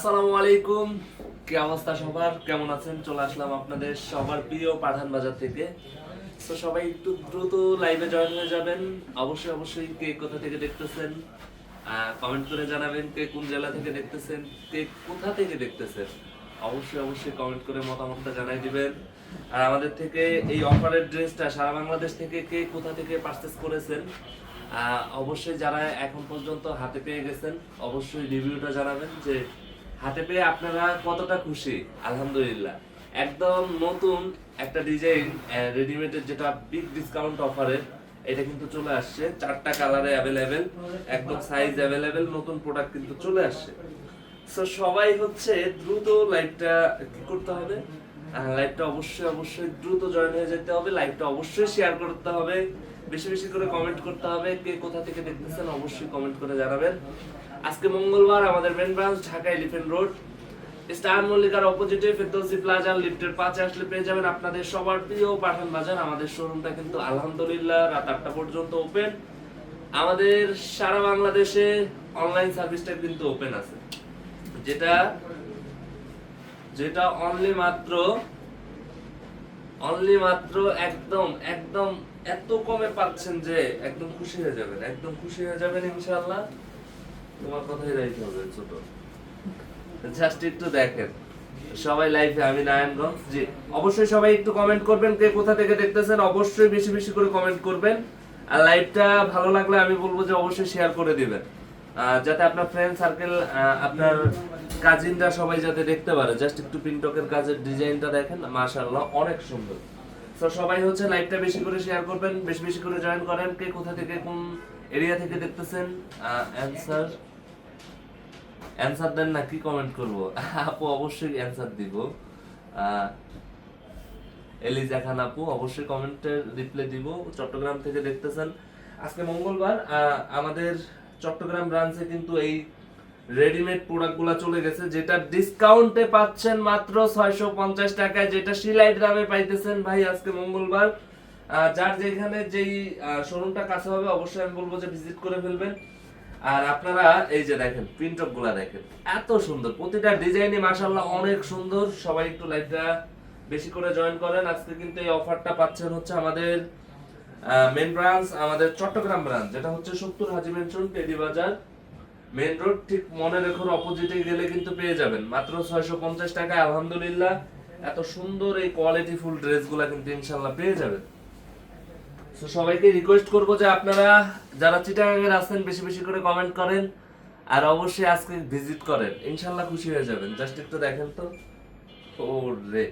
আসসালামু আলাইকুম। কি অবস্থা সবার? কেমন আছেন? চলে আসলাম আপনাদের সবার প্রিয় পাঠান বাজার থেকে। তো সবাই একটু দ্রুত লাইভে জয়েন হয়ে যাবেন। অবশ্যই অবশ্যই কে কোথা থেকে দেখতেছেন কমেন্ট করে জানাবেন কে কোন জেলা থেকে দেখতেছেন, কে কোথা থেকে দেখতেছেন। অবশ্যই অবশ্যই কমেন্ট করে মতামতটা জানাই দিবেন। আর আমাদের থেকে এই অফারের ড্রেসটা সারা বাংলাদেশ থেকে কে কোথা থেকে পারচেস করেছেন অবশ্যই যারা এখন পর্যন্ত হাতে পেয়ে গেছেন, অবশ্যই রিভিউটা জানাবেন যে হাতে পেয়ে আপনারা কতটা খুশি? আলহামদুলিল্লাহ। একদম নতুন একটা ডিজাইন রেডিমেডের যেটা বিগ ডিসকাউন্ট অফারের এটা কিন্তু চলে আসছে। চারটা কালারে অ্যাভেলেবেল একদম সাইজ অ্যাভেলেবেল নতুন প্রোডাক্ট কিন্তু চলে আসছে। সো সবাই হচ্ছে দ্রুত লাইভটা কি করতে হবে? লাইভটা অবশ্যই অবশ্যই দ্রুত জয়েন হয়ে যেতে হবে। লাইভটা অবশ্যই শেয়ার করতে হবে। বেশি বেশি করে কমেন্ট করতে হবে। কে কোথা থেকে দেখতেছেন অবশ্যই কমেন্ট করে জানাবেন। আজকে মঙ্গলবার আমাদের main branch Dhaka elephant road star মল্লিকার অপোজিটে ফেরদৌসি প্লাজা লিফটের পাঁচে আসলে পেয়ে যাবেন আপনাদের সবার প্রিয় পাঠান বাজার। আমাদের শোরুমটা কিন্তু আলহামদুলিল্লাহ রাত আটটা পর্যন্ত ওপেন আমাদের সারা বাংলাদেশে অনলাইন সার্ভিসটা কিন্তু ওপেন আছে। যেটা যেটা অনলি মাত্র অনলি মাত্র একদম একদম এত কমে পাচ্ছেন যে একদম খুশি হয়ে যাবেন, একদম খুশি হয়ে যাবেন ইনশাআল্লাহ। তোমার কথাই রাইতে হবে, ছোট। জাস্ট একটু দেখেন। সবাই আমি নারায়ণগঞ্জ, জি। অবশ্যই সবাই একটু কমেন্ট করবেন, কে কোথা থেকে দেখতেছেন, অবশ্যই বেশি বেশি করে কমেন্ট করবেন। আর লাইভটা ভালো লাগলে আমি বলব যে অবশ্যই শেয়ার করে দিবেন। যাতে আপনার ফ্রেন্ড সার্কেল আপনার কাজিনরা সবাই যাতে দেখতে পারে। জাস্ট একটু পিনটকের কাজের ডিজাইনটা দেখেন, মাশাআল্লাহ, অনেক সুন্দর। তো সবাই হচ্ছে লাইভটা বেশি করে শেয়ার করবেন, বেশি বেশি করে জয়েন করেন। কে কোথা থেকে, কোন এরিয়া থেকে দেখতেছেন? অ্যানসার অ্যানসার দেন না, কি কমেন্ট করব? আপু, অবশ্যই অ্যানসার দিব। এলিজা খান আপু, অবশ্যই কমেন্টের রিপ্লাই দিব। চট্টগ্রাম থেকে দেখতেছেন। আজকে মঙ্গলবার আমাদের চট্টগ্রাম ব্রাঞ্চে কিন্তু এই রেডিমেড প্রোডাক্টগুলো চলে গেছে, যেটা ডিসকাউন্টে পাচ্ছেন মাত্র ছয়শো পঞ্চাশ টাকায়, যেটা সিলাই দামে পাইতেছেন ভাই আজকে মঙ্গলবার। যার যেখানে যেই শোরুমটা কাছে হবে, অবশ্যই আমি বলব যে ভিজিট করে ফেলবেন। আর আপনারা এই যে দেখেন প্রিন্টপগুলা দেখেন, এত সুন্দর। প্রতিটা ডিজাইনই মাশাআল্লাহ অনেক সুন্দর। সবাই একটু লাইভটা বেশি করে জয়েন করেন। আজকে কিন্তু এই অফারটা পাচ্ছেন হচ্ছে আমাদের মেন ব্রাঞ্চ আমাদের চট্টগ্রাম ব্রাঞ্চ যেটা হচ্ছে সত্তর Haji mansion Tedi Bazar. Main road ঠিক মনে রেখোর অপোজিটে গেলে কিন্তু পেয়ে যাবেন। মাত্র ছয়শো পঞ্চাশ টাকায়, আলহামদুলিল্লাহ। এত সুন্দর এই কোয়ালিটি ফুল ড্রেসগুলা কিন্তু ইনশাল্লাহ পেয়ে যাবেন। তো সবাইকে রিকোয়েস্ট করব যে আপনারা যারা চিটাগাংয়ের আছেন বেশি বেশি করে কমেন্ট করেন আর অবশ্যই আজকে ভিজিট করেন। ইনশাল্লাহ খুশি হয়ে যাবেন। জাস্ট একটু দেখেন তো। রে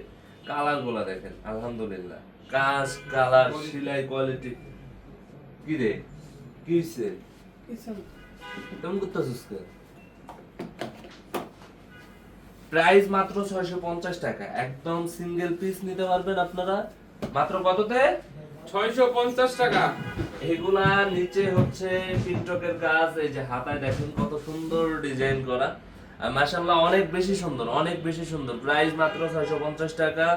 কালারগুলা দেখেন আলহামদুলিল্লাহ। কাজ কালার সেলাই কোয়ালিটি কি রে? কি হইছে? কেমন করতেছিস প্রাইস মাত্র ছয়শো পঞ্চাশ টাকা। একদম সিঙ্গেল পিস নিতে পারবেন আপনারা। মাত্র কততে? ছয়শো পঞ্চাশ টাকা। এগুলা নিচে হচ্ছে কাজ, এই যে হাতায় দেখেন কত সুন্দর ডিজাইন করা। অনেক বেশি সুন্দর, অনেক বেশি সুন্দর। প্রাইস মাত্র ছয়শো পঞ্চাশ টাকা।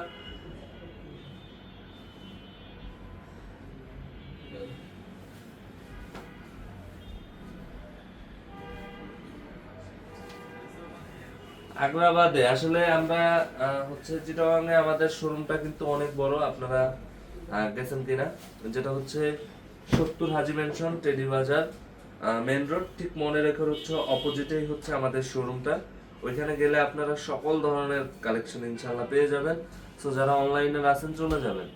আগ্রাবাদে আসলে আমরা হচ্ছে চিটাগাংয়ে আমাদের শোরুমটা কিন্তু অনেক বড়। আপনারা গেছেন কিনা যেটা হচ্ছে সত্তর Haji mansion Tedi Bazar main road ঠিক মনে রেখে হচ্ছে অপোজিটেই হচ্ছে আমাদের শোরুমটা ওইখানে গেলে আপনারা সকল ধরনের কালেকশন ইনশাআল্লাহ পেয়ে যাবেন। সো যারা অনলাইনে আছেন চলে যাবেন।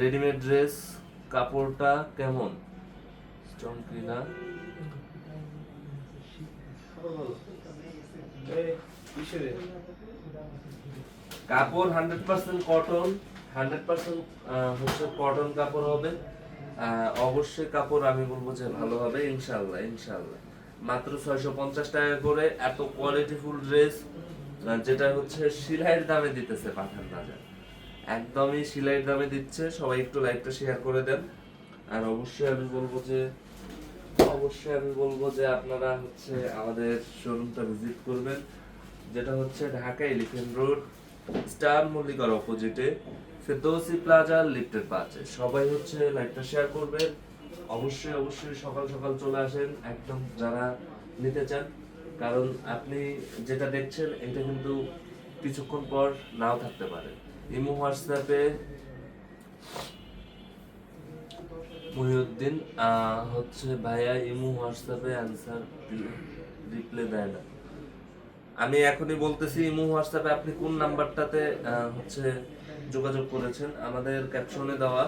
রেডিমেড ড্রেস কাপড়টা কেমন? চমকি না? কাপড় hundred percent cotton hundred percent হচ্ছে কটন কাপড় হবে। অবশ্যই কাপড় আমি বলব যে ভালো হবে ইনশাল্লাহ ইনশাল্লাহ মাত্র ছয়শো পঞ্চাশ টাকা করে এত কোয়ালিটি ফুল ড্রেস যেটা হচ্ছে সিলাইয়ের দামে দিতেছে পাঠান বাজার। একদমই সিলাইয়ের দামে দিচ্ছে, সবাই একটু লাইভটা শেয়ার করে দেন। আর অবশ্যই আমি বলব যে, অবশ্যই আমি বলব যে আপনারা হচ্ছে আমাদের শোরুমটা ভিজিট করবেন, যেটা হচ্ছে ঢাকা এলিফেন্ট রোড স্টার মল্লিকার অপোজিটে ফেরদৌসি প্লাজা, লিফটের পাশে। সবাই হচ্ছে লাইভটা শেয়ার করবেন অবশ্যই অবশ্যই সকাল সকাল চলে আসেন। একদম যারা নিতে চান, কারণ আপনি যেটা দেখছেন, এটা কিন্তু কিছুক্ষণ পর নাও থাকতে পারে। ইমো হোয়াটসঅ্যাপে মহিউদ্দিন হচ্ছে ভাইয়া ইমো হোয়াটসঅ্যাপে অ্যান্সার রিপ্লাই দেয় না। আমি এখনই বলতেছি, ইমো হোয়াটসঅ্যাপে আপনি কোন নাম্বারটাতে হচ্ছে যোগাযোগ করেছেন। আমাদের ক্যাপশনে দেওয়া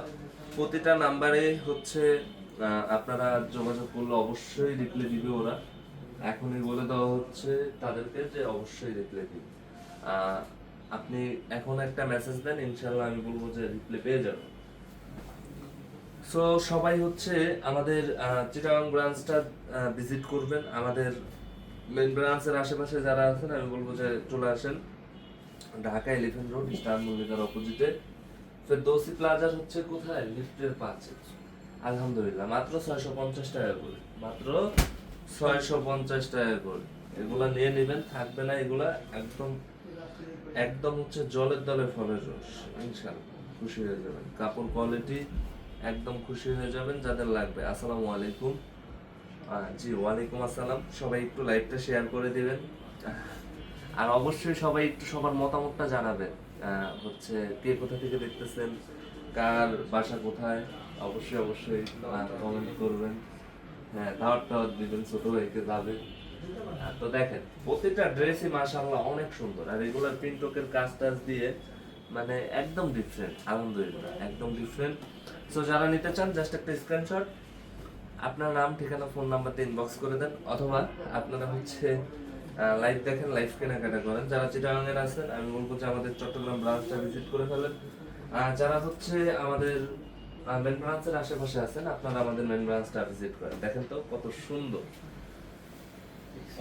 প্রতিটা নাম্বারে হচ্ছে আপনারা যোগাযোগ করলে অবশ্যই রিপ্লাই দিবে ওরা। এখনই বলে দেওয়া হচ্ছে তাদেরকে যে অবশ্যই রিপ্লাই দিবে। আপনি এখন একটা মেসেজ দেন ইনশাল্লাহ আমি বলব যে রিপ্লাই পেয়ে যাবেন। সো সবাই হচ্ছে আমাদের চিটাগাং ব্রাঞ্চটা ভিজিট করবেন। আমাদের মেন ব্রাঞ্চের আশেপাশে যারা আছেন, আমি বলব যে চলে আসেন। ঢাকা এলিফেন্ট রোড স্টার মল্লিকার অপোজিটে ফেরদৌসি প্লাজার হচ্ছে কোথায়? লিফটের পাশে। আলহামদুলিল্লাহ, মাত্র ছয়শো পঞ্চাশ টাকা করে। মাত্র ছয়শো পঞ্চাশ টাকা করে। এগুলা নিয়ে নেবেন, থাকবে না এগুলা। একদম একদম হচ্ছে জলের দলে ফলের রস। ইনশাল্লাহ খুশি হয়ে যাবেন। কাপড় কোয়ালিটি একদম খুশি হয়ে যাবেন, যাদের লাগবে। আসসালামু আলাইকুম। জি, ওয়ালাইকুম আসসালাম। সবাই একটু লাইভটা শেয়ার করে দিবেন। আর অবশ্যই সবাই একটু সবার মতামতটা জানাবেন। হচ্ছে কে কোথা থেকে দেখতেছেন, কার বাসা কোথায়, অবশ্যই অবশ্যই কমেন্ট করবেন। হ্যাঁ দাওয়াত টাওয়াত দিবেন, ছোট ভাইকে যাবে। তো দেখেন, প্রতিটা ড্রেসই মাশাআল্লাহ অনেক সুন্দর। আর রেগুলার প্রিন্টকের কাজ টাজ দিয়ে মানে একদম ডিফারেন্ট আলহামদুলিল্লাহ, একদম ডিফারেন্ট সো যারা নিতে চান জাস্ট একটা স্ক্রিনশট আপনার নাম, ঠিকানা ফোন নাম্বারটা ইনবক্স করে দেন, অথবা আপনারা হচ্ছে লাইভ দেখেন লাইভ কেনাকাটা করেন। যারা চিটাগাঙের আছেন, আমি বলব যে আমাদের চট্টগ্রাম ব্রাঞ্চটা ভিজিট করে ফেলেন। যারা হচ্ছে আমাদের মেন ব্রাঞ্চের আশেপাশে আছেন, আপনারা আমাদের মেন ব্রাঞ্চটা ভিজিট করেন। দেখেন তো কত সুন্দর।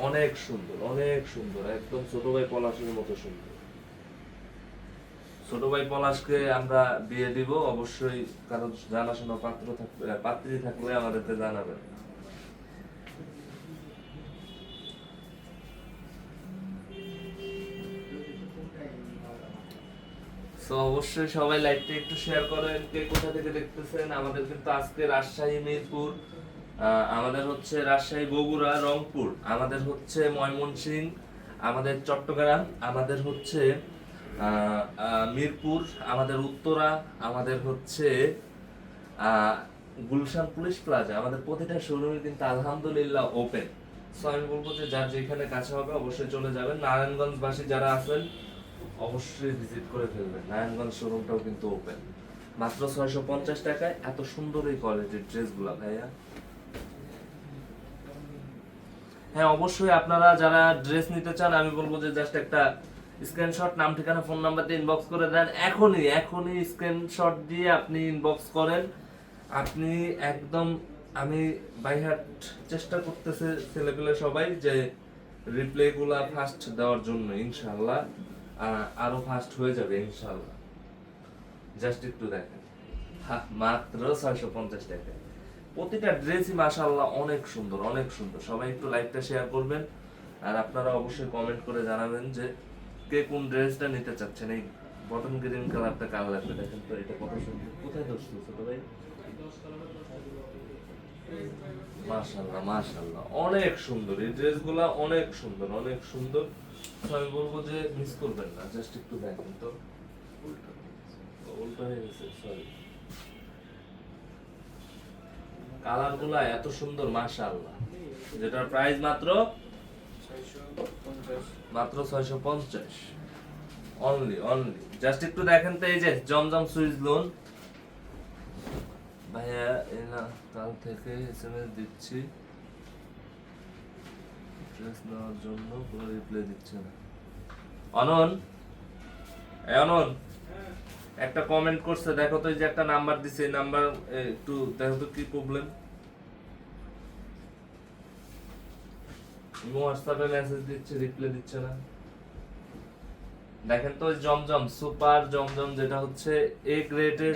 অনেক সুন্দর অনেক সুন্দর, একদম ছোট ভাই পলাশের মতো সুন্দর। ছোট ভাই পলাশকে আমরা বিয়ে দিব, অবশ্যই কারও জানাশোনা পাত্র থাকলে পাত্রী থাকলে আমাদেরকে জানাবেন। সো অবশ্যই সবাই লাইভটা একটু শেয়ার করেন, কে কোথা থেকে দেখতেছেন? আমাদের কিন্তু আজকে রাজশাহী, মিরপুর আমাদের হচ্ছে রাজশাহী, বগুড়া, রংপুর, আমাদের হচ্ছে ময়মনসিংহ, আমাদের চট্টগ্রাম, আমাদের হচ্ছে মিরপুর, আমাদের উত্তরা, আমাদের হচ্ছে গুলশান পুলিশ প্লাজা আমাদের প্রতিটা শোরুমে কিন্তু আলহামদুলিল্লাহ ওপেন সো আমি বলব যে যার যেখানে কাছে হবে, অবশ্যই চলে যাবেন। নারায়ণগঞ্জবাসী যারা আছেন অবশ্যই ভিজিট করে ফেলবেন। নারায়ণগঞ্জ শোরুমটাও কিন্তু ওপেন মাত্র ছয়শো পঞ্চাশ টাকায় এত সুন্দর এই কোয়ালিটির ড্রেসগুলো, ভাইয়া। হ্যাঁ অবশ্যই আপনারা যারা ড্রেস নিতে চান, আমি বলব যে জাস্ট একটা স্ক্রিনশট নাম, ঠিকানা ফোন নাম্বার দিয়ে ইনবক্স করে দেন। এখনই এখনই স্ক্রিনশট দিয়ে আপনি ইনবক্স করেন। আপনি একদম, আমি বাইহাট চেষ্টা করতেছে ছেলেপেলে সবাই যে রিপ্লে গুলা ফাস্ট দেওয়ার জন্য, ইনশাআল্লাহ। আরও ফাস্ট হয়ে যাবে ইনশাআল্লাহ। জাস্ট একটু দেখেন। মাত্র ছয়শো পঞ্চাশ টাকা। প্রতিটা ড্রেসই মাশাআল্লাহ অনেক সুন্দর অনেক সুন্দর। সবাই একটু লাইভটা শেয়ার করবেন। আর আপনারা অবশ্যই কমেন্ট করে জানাবেন যে কে কোন ড্রেসটা নিতে চাচ্ছেন। এই বটন গ্রিন কালারটা কার লাগবে? দেখেন তো, এটা কত সুন্দর। কোথায় দোষ ছোট ভাই? মাশাআল্লাহ মাশাআল্লাহ। অনেক সুন্দর। এই ড্রেসগুলা অনেক সুন্দর অনেক সুন্দর। তো আমি বলব যে মিস করবেন না জাস্ট একটু দেখেন তো। উল্টো উল্টো হয়ে গেছে সরি কালারগুলা এত সুন্দর মাশাআল্লাহ। যেটার প্রাইস মাত্র মাত্র ছয়শো পঞ্চাশ। অনলি অনলি জাস্ট একটু দেখেন তো এই যে জমজম সুইচ লোন ভাইয়া এই না কাল থেকে এসএমএস দিচ্ছি। ড্রেস নেওয়ার জন্য কোনো রিপ্লাই দিচ্ছে না। অনন? অনন, একটা কমেন্ট করছে, দেখো তো যে একটা নাম্বার দিছে, এই নাম্বার একটু দেখো তো কি প্রবলেম হোয়াটসঅ্যাপে মেসেজ দিচ্ছে রিপ্লাই দিচ্ছে না। দেখেন তো জমজম সুপার জমজম যেটা হচ্ছে এ গ্রেডের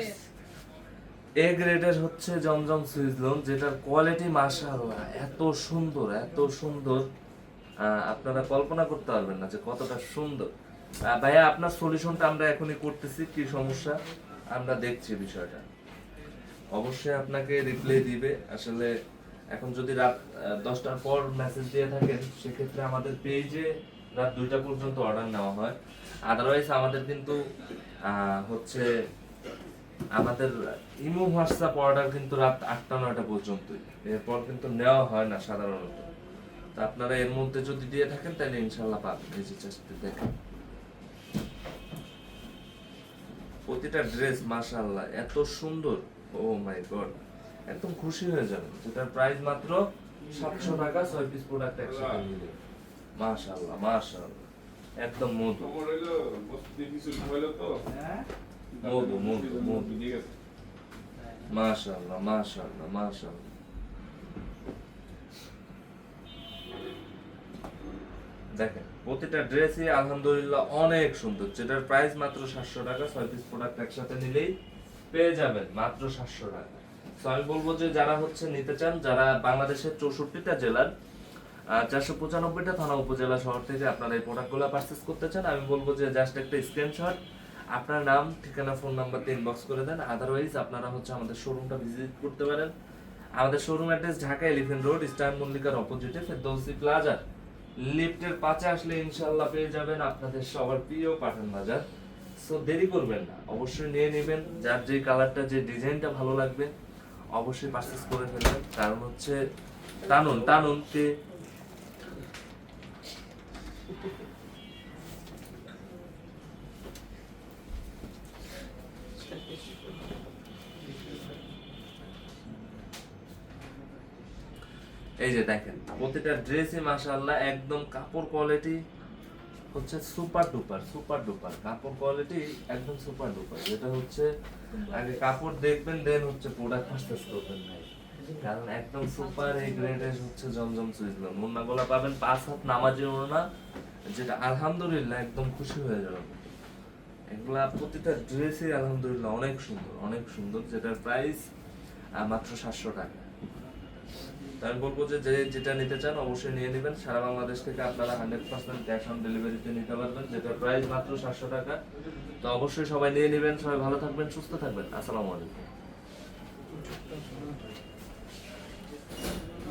এ গ্রেডের হচ্ছে জমজম সুইচ লোন যেটার কোয়ালিটি মাশাআল্লাহ, এত সুন্দর এত সুন্দর। আপনারা কল্পনা করতে পারবেন না যে কতটা সুন্দর। ভাইয়া, আপনার সলিউশনটা আমরা এখনই করতেছি, কি সমস্যা? আমরা দেখছি বিষয়টা। অবশ্যই আপনাকে রিপ্লাই দিবে। আসলে এখন যদি রাত দশটার পর মেসেজ দিয়ে থাকেন, সেক্ষেত্রে আমাদের পেজে রাত দুইটা পর্যন্ত অর্ডার নেওয়া হয়। আদারওয়াইজ আমাদের কিন্তু হচ্ছে আমাদের ইমো হোয়াটসঅ্যাপ অর্ডার কিন্তু রাত আটটা, নয়টা পর্যন্তই। এরপর কিন্তু নেওয়া হয় না সাধারণত। তা আপনারা এর মধ্যে যদি দিয়ে থাকেন তাহলে ইনশাল্লাহ পাবেন। এই যে চেষ্টা দেখেন। প্রতিটা ড্রেস মাশাআল্লাহ এত সুন্দর। ও মাই গড একদম খুশি হয়ে যাবেন। যেটার প্রাইস মাত্র সাতশো টাকা ছয় পিস প্রোডাক্ট একসাথে মিলে মাশাআল্লাহ মাশাআল্লাহ। একদম মধু। তো। মধু মধু মধু। ঠিক আছে। মাশাআল্লাহ মাশাআল্লাহ মাশাআল্লাহ দেখেন, প্রতিটা ড্রেসই আলহামদুলিল্লাহ অনেক সুন্দর। যেটার প্রাইস মাত্র সাতশো টাকা, ছয় পিস প্রোডাক্ট একসাথে নিলেই পেয়ে যাবেন, মাত্র সাতশো টাকা। তো আমি বলব যে যারা হচ্ছে নিতে চান, যারা বাংলাদেশের চৌষট্টিটা জেলার চারশো পঁচানব্বইটা থানা উপজেলা শহর থেকে আপনারা এই প্রোডাক্টগুলো পারচেস করতে চান, আমি বলব যে জাস্ট একটা স্ক্রিনশট আপনার নাম, ঠিকানা ফোন নাম্বার দিয়ে ইনবক্স করে দেন। আদারওয়াইজ আপনারা হচ্ছে আমাদের শোরুমটা ভিজিট করতে পারেন। আমাদের showroom address Dhaka elephant road eastern মল্লিকার অপোজিটে ফেরদৌসি প্লাজা লিফটের পাশে আসলে ইনশাল্লাহ পেয়ে যাবেন আপনাদের সবার প্রিয় পাঠান বাজার। সো দেরি করবেন না, অবশ্যই নিয়ে নেবেন। যার যে কালারটা, যে ডিজাইনটা ভালো লাগবে, অবশ্যই পারচেস করে ফেলবেন। কারণ হচ্ছে, টানুন টানুন কে এই যে দেখেন, প্রতিটা ড্রেসই মাশাআল্লাহ একদম কাপড় কোয়ালিটি হচ্ছে সুপার ডুপার সুপার ডুপার কাপড় কোয়ালিটি একদম সুপার ডুপার যেটা হচ্ছে, আগে কাপড় দেখবেন দেন হচ্ছে প্রোডাক্ট পারচেজ করবেন ভাই। কারণ একদম সুপার এই গ্রেডের হচ্ছে জমজম সুইজলাম মুন্না গোলা পাবেন পাঁচ হাত নামাজি ওড়না, যেটা আলহামদুলিল্লাহ একদম খুশি হয়ে যাবেন এগুলা প্রতিটা ড্রেসই আলহামদুলিল্লাহ অনেক সুন্দর অনেক সুন্দর, যেটার প্রাইস মাত্র সাতশো টাকা। আমি বলব যে যে যেটা নিতে চান অবশ্যই নিয়ে নেবেন। সারা বাংলাদেশ থেকে আপনারা হান্ড্রেড পার্সেন্ট ক্যাশ অন ডেলিভারিতে নিতে পারবেন, যেটার প্রাইস মাত্র সাতশো টাকা। তো অবশ্যই সবাই নিয়ে নেবেন, সবাই ভালো থাকবেন, সুস্থ থাকবেন। আসসালামু আলাইকুম।